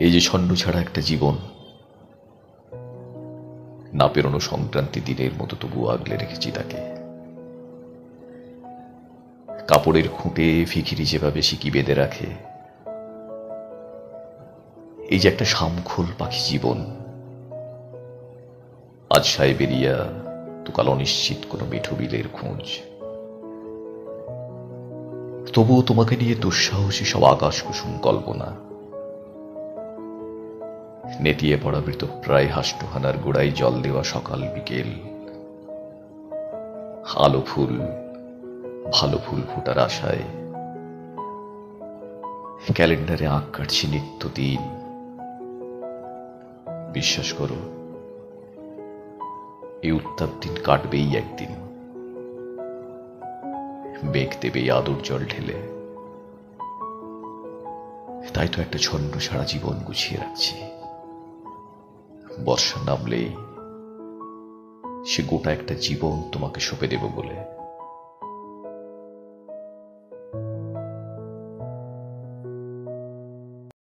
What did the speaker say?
এই যে ছন্ন ছাড়া একটা জীবন, না পেরোনো সংক্রান্তি দিনের মতো তবু আগলে রেখেছি তাকে। কাপড়ের খুঁটে ফিকিরি যেভাবে সিকি বেঁধে রাখে, এই যে একটা শামখোল পাখি জীবন, আজ সাহেবেরিয়া তো কাল অনিশ্চিত কোনো মিঠু বিলের খোঁজ। তবুও তোমাকে নিয়ে দুঃসাহসী সব আকাশ কুসুম কল্পনা নেতিয়ে পড়া মৃত প্রায় হাষ্টহানার গোড়ায় জল দেওয়া সকাল বিকেল। আলো ফুল, ভালো ফুল ফোটার আশায়। ক্যালেন্ডারে আঁক কাটছি নিত্য দিন। বিশ্বাস করো, এই উত্তাপ দিন কাটবেই একদিন। বেগ দেবে আদর জল ঢেলে। তাই তো একটা ছন্ন সারা জীবন গুছিয়ে রাখছি। বর্ষা নামলে সে গোটা একটা জীবন তোমাকে সঁপে দেব বলে।